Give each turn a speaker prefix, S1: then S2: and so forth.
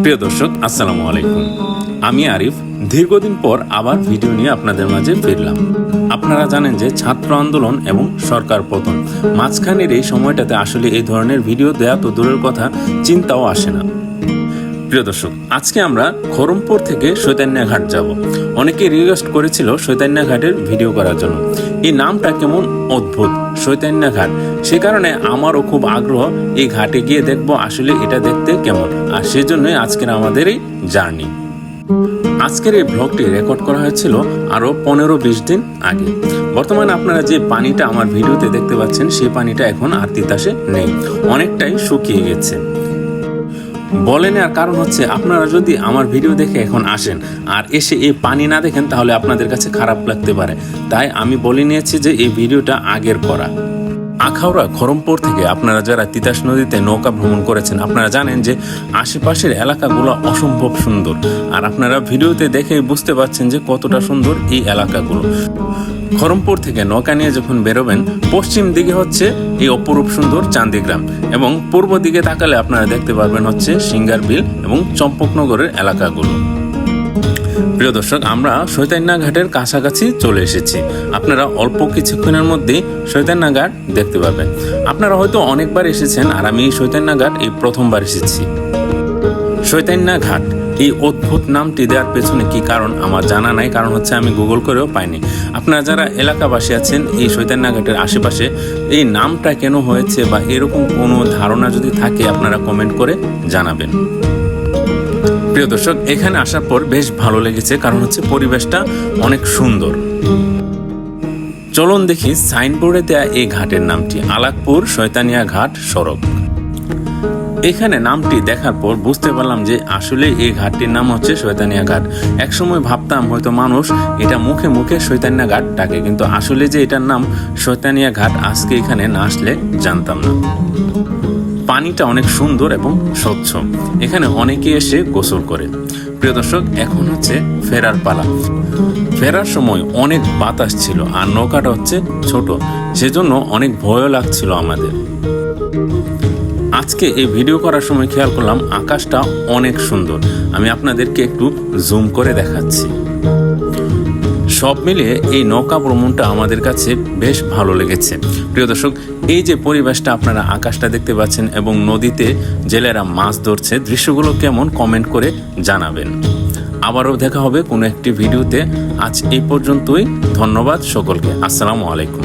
S1: প্রিয় দর্শক, আসসালামু আলাইকুম। আমি আরিফ। দীর্ঘদিন পর আবার ভিডিও নিয়ে আপনাদের মাঝে ফিরলাম। আপনারা জানেন যে ছাত্র আন্দোলন এবং সরকার পতন, মাঝখানের এই সময়টাতে আসলে এই ধরনের ভিডিও দেয়া তো দূরের কথা, চিন্তাও আসে না। প্রিয় দর্শক, আজকে আমরা খরমপুর থেকে সৈতান্যা ঘাট যাব। অনেকে রিকোয়েস্ট করেছিল সৈতান্যা ঘাটের ভিডিও করার জন্য। এই নামটা কেমন অদ্ভুত সৈতান্যা ঘাট। সে কারণে আমারও খুব আগ্রহ এই ঘাটে গিয়ে দেখব আসলে এটা দেখতে কেমন। আর সেজন্যই আজকের আমাদের এই জার্নি। আজকের এই ব্লগটি রেকর্ড করা হয়েছিল আরও পনেরো বিশ দিন আগে। বর্তমানে আপনারা যে পানিটা আমার ভিডিওতে দেখতে পাচ্ছেন, সেই পানিটা এখন আর তিতাসে নেই। অনেকটাই শুকিয়ে গেছে। বলেন আর কারণ হচ্ছে আপনারা যদি আমার ভিডিও দেখে এখন আসেন আর এসে এই পানি না দেখেন, তাহলে আপনাদের কাছে খারাপ লাগতে পারে। তাই আমি বলে নিয়েছি যে এই ভিডিওটা আগের করা। আখাউড়া খরমপুর থেকে আপনারা যারা তিতাস নদীতে নৌকা ভ্রমণ করেছেন, আপনারা জানেন যে আশেপাশের এলাকাগুলো অসম্ভব সুন্দর। আর আপনারা ভিডিওতে দেখে বুঝতে পারছেন যে কতটা সুন্দর এই এলাকাগুলো। খরমপুর থেকে নৌকা নিয়ে যখন বেরোবেন, পশ্চিম দিকে হচ্ছে এই অপরূপ সুন্দর চান্দিগ্রাম এবং পূর্ব দিকে তাকালে আপনারা দেখতে পারবেন হচ্ছে সিঙ্গার বিল এবং চম্পকনগরের এলাকাগুলো। প্রিয় দর্শক, আমরা শৈতান্যা ঘাটের কাছাকাছি চলে এসেছি। আপনারা অল্প কিছুক্ষণের মধ্যেই শৈতান্যা ঘাট দেখতে পাবেন। আপনারা হয়তো অনেকবার এসেছেন আর আমি শৈতান্যা ঘাট এই প্রথমবার এসেছি। শৈতান্যা ঘাট এই অদ্ভুত নামটি দেওয়ার পেছনে কি কারণ আমার জানা নাই? কারণ হচ্ছে আমি গুগল করেও পাইনি। আপনারা যারা এলাকাবাসী আছেন এই শৈতান্যা ঘাটের আশেপাশে, এই নামটা কেন হয়েছে বা এরকম কোনো ধারণা যদি থাকে, আপনারা কমেন্ট করে জানাবেন। প্রিয় দর্শক, এখানে আসার পর বেশ ভালো লেগেছে, কারণ হচ্ছে পরিবেশটা অনেক সুন্দর। চলুন দেখি, সাইনবোর্ডে দেয়া এই ঘাটের নামটি, আলাকপুর শৈতানিয়া ঘাট সড়ক। এখানে নামটি দেখার পর বুঝতে পারলাম যে আসলে এই ঘাটটির নাম হচ্ছে শৈতানিয়া ঘাট। একসময় ভাবতাম হয়তো মানুষ এটা মুখে মুখে শৈতানিয়া ঘাট ডাকে, কিন্তু আসলে যে এটার নাম শৈতানিয়া ঘাট আজকে এখানে না আসলে জানতাম না। পানিটা অনেক সুন্দর এবং স্বচ্ছ। এখানে অনেকে এসে গোসল করে। প্রিয় দর্শক, এখন হচ্ছে ফেরার পালা। ফেরার সময় অনেক বাতাস ছিল আর নৌকাটা হচ্ছে ছোট, সেজন্য অনেক ভয়ও লাগছিল আমাদের। আজকে এই ভিডিও করার সময় খেয়াল করলাম আকাশটা অনেক সুন্দর। আমি আপনাদেরকে একটু জুম করে দেখাচ্ছি। সব মিলিয়ে এই নৌকা ভ্রমণটা আমাদের কাছে বেশ ভালো লেগেছে। প্রিয় দর্শক, এই যে পরিবেশটা আপনারা আকাশটা দেখতে পাচ্ছেন এবং নদীতে জেলেরা মাছ ধরছে, দৃশ্যগুলো কেমন কমেন্ট করে জানাবেন। আবারও দেখা হবে কোনো একটি ভিডিওতে আজ এই পর্যন্তই, ধন্যবাদ সকলকে। আসসালামু আলাইকুম।